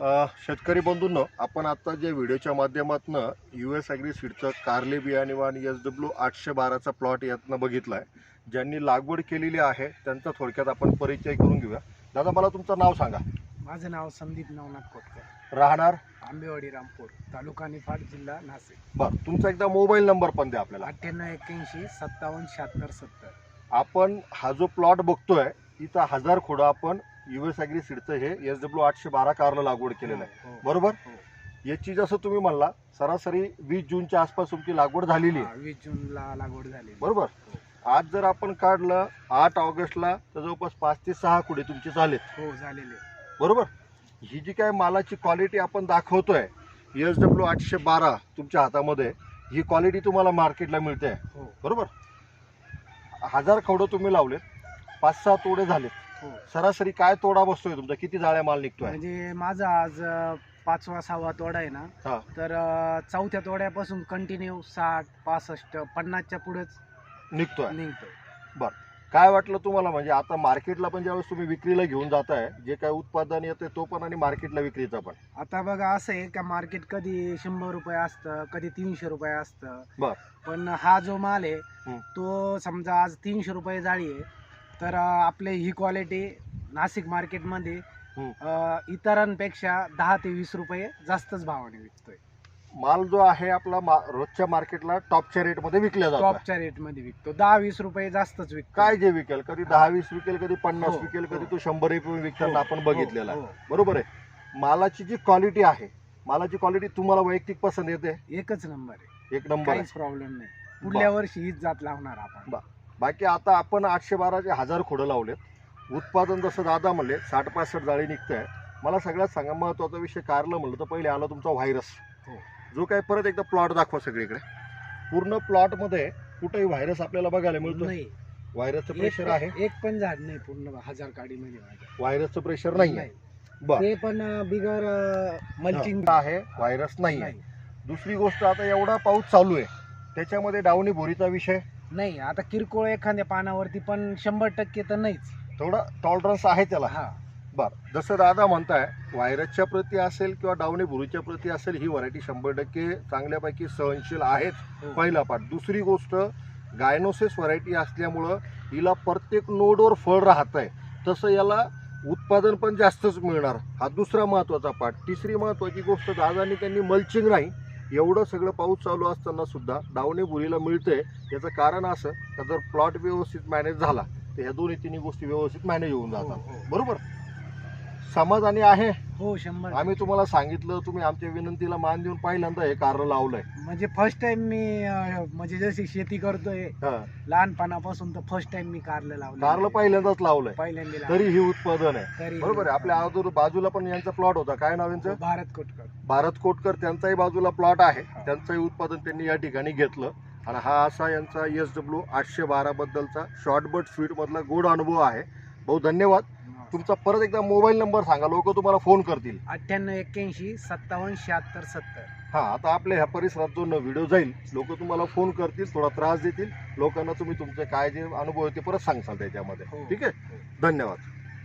शेतकरी बंधूंनो आपण आता जे व्हिडिओच्या माध्यमातून यू एस ॲग्री सीडचं कारले बियाणे आणि एस डब्ल्यू आठशे बाराचा प्लॉट यातनं बघितला आहे ज्यांनी लागवड केलेली आहे त्यांचा थोडक्यात आपण परिचय करून घेऊया. दादा मला तुमचं नाव सांगा. माझं नाव संदीप नवनाथ कोटकर राहणार? आंबेवाडी रामपूर तालुका निफाड जिल्हा नाशिक. बरं तुमचा एकदा मोबाईल नंबर पण द्या आपल्याला. अठ्ठ्याण्णव एक्क्याऐंशी सत्तावन्न शहात्तर सत्तर. आपण हा जो प्लॉट बघतोय इथं हजार खोडं आपण यू एस ॲग्री सीडचं हे एस डब्ल्यू आठशे बारा कारला लागवड केलेलं आहे. हो, हो. बरोबर? हो. याची जसं तुम्ही म्हणला सरासरी वीस जूनच्या आसपास तुमची लागवड झालेली आहे. वीस जूनला लागवड झाली बरोबर? आज जर आपण काढलं आठ ऑगस्टला तर जवळपास पाच ते सहा कुडे तुमचे झालेत. हो झालेले बरोबर? ही जी काय मालाची क्वालिटी आपण दाखवतोय एस डब्ल्यू आठशे बारा तुमच्या हातामध्ये ही क्वालिटी तुम्हाला मार्केटला मिळते. हो. बरोबर? हजार खवडं तुम्ही लावलेत पाच सहा तोडे झालेत. सरासरी काय तोडा बसतोय तुमचा? किती जाळ्या माल निघतोय? म्हणजे माझा आज अं, पाचवा सहावा तोडा आहे ना हा. तर अं, चौथ्या तोड्यापासून कंटिन्यू साठ पासष्ट पन्नासच्या पुढेच निघतोय. निघतोय. काय वाटलं तुम्हाला? म्हणजे आता मार्केटला पण ज्यावेळेस तुम्ही विक्रीला घेऊन जाताय जे काय उत्पादन येते तो पण आणि मार्केटला विक्रीचा पण. आता बघा असं आहे का मार्केट कधी शंभर रुपये असतं कधी तीनशे रुपये असतं. बर. पण हा जो माल आहे हं. तो समजा आज तीनशे रुपये जाळी आहे तर आपले ही क्वालिटी नाशिक मार्केटमध्ये इतरांपेक्षा दहा ते वीस रुपये जास्तच भावाने विकतोय. माल जो आहे आपला मा- रोजच्या मार्केटला टॉपच्या रेटमध्ये विकल्या जातो टॉपच्या रेटमध्ये विकतो. दहा वीस रुपये जास्तच विकतो. काय जे विकेल कधी दहा वीस विकेल कधी पन्नास हो, विकेल कधी हो. तो शंभर रुपये विकताना हो, आपण बघितलेला आहे. हो, बरोबर आहे. मालाची जी क्वालिटी आहे मालाची क्वालिटी तुम्हाला वैयक्तिक पसंत येते. एकच नंबर आहे. एक नंबर आहे. काहीच प्रॉब्लेम नाही. पुढल्या वर्षी हीच जात लावणार आपण. बाकी आता आपण आठशे बाराचे हजार खोडं लावलेत. उत्पादन जसं दादा म्हणले साठ पासष्ट जाळी निघतंय. मला सगळ्यात सांगा महत्त्वाचा विषय कारलं म्हणलं तर पहिले आला तुमचा व्हायरस. हो. जो काय परत एकदा प्लॉट दाखवा सगळीकडे. पूर्ण प्लॉटमध्ये कुठेही व्हायरस आपल्याला बघायला मिळतो नाही. व्हायरसचं प्रेशर आहे. एक पण झाड नाही पूर्ण हजार काडीमध्ये व्हायरसचं प्रेशर नाही. आहे ते पण बिगर मल्चिंग आहे. व्हायरस नाही. आहे दुसरी गोष्ट आता एवढा पाऊस चालू आहे. त्याच्यामध्ये डावणी भोरीचा विषय. नाही आता किरकोळ एखाद्या पानावरती पण शंभर टक्के तर नाहीच. थोडा टॉलरन्स आहे त्याला. हा. बर जसं दादा म्हणताय व्हायरसच्या प्रती असेल किंवा डावणी भुरीच्या प्रती असेल ही व्हरायटी शंभर टक्के चांगल्यापैकी सहनशील आहेत हो. पहिला पाठ दुसरी गोष्ट गायनोसिस व्हरायटी असल्यामुळं हिला प्रत्येक नोडवर फळ राहत आहे तसं याला उत्पादन पण जास्तच मिळणार. हा दुसरा महत्त्वाचा पाठ तिसरी महत्त्वाची गोष्ट दादांनी त्यांनी मल्चिंग नाही एवढं सगळं पाऊस चालू असताना सुद्धा डावणे बुरीला मिळतंय. याचं कारण असं का जर प्लॉट व्यवस्थित मॅनेज झाला तर ह्या दोन्ही तिन्ही गोष्टी व्यवस्थित मॅनेज होऊन हो, जातात हो. बरोबर? समाधानी आहे? हो शंभर आम्ही तुम्हाला सांगितलं तुम्ही आमच्या विनंतीला मान देऊन पहिल्यांदा हे कारण लावलंय. म्हणजे फर्स्ट टाइम मी अं, म्हणजे जशी शेती करतोय हा. लहानपणापासून तर फर्स्ट टाइम मी कारलं लावलं कारलं पहिल्यांदाच लावलंय. पहिल्यांदा लावलं. तरी ही उत्पादन आहे. तरी बरोबर आहे. आपल्या आजूर बाजूला पण यांचा प्लॉट होता. काय नाव यांचं? भारत कोटकर. भारत कोटकर त्यांचाही बाजूला प्लॉट आहे. त्यांचंही उत्पादन त्यांनी या ठिकाणी घेतलं. आणि हा असा यांचा एस डब्ल्यू आठशे बारा बद्दलचा शॉर्ट बट स्वीट मधला गोड अनुभव आहे. भाऊ धन्यवाद. तुमचा परत एकदा मोबाईल नंबर सांगा लोक तुम्हाला फोन करतील. अठ्ठ्याण्णव एक्क्याऐंशी सत्तावन्न शहात्तर सत्तर. हा आता आपल्या ह्या परिसरात जो व्हिडिओ जाईल लोक तुम्हाला फोन करतील थोडा त्रास देतील. लोकांना तुम्ही तुमचे काय जे अनुभव आहे ते परत सांगसाल त्याच्यामध्ये. हो. ठीक आहे? धन्यवाद.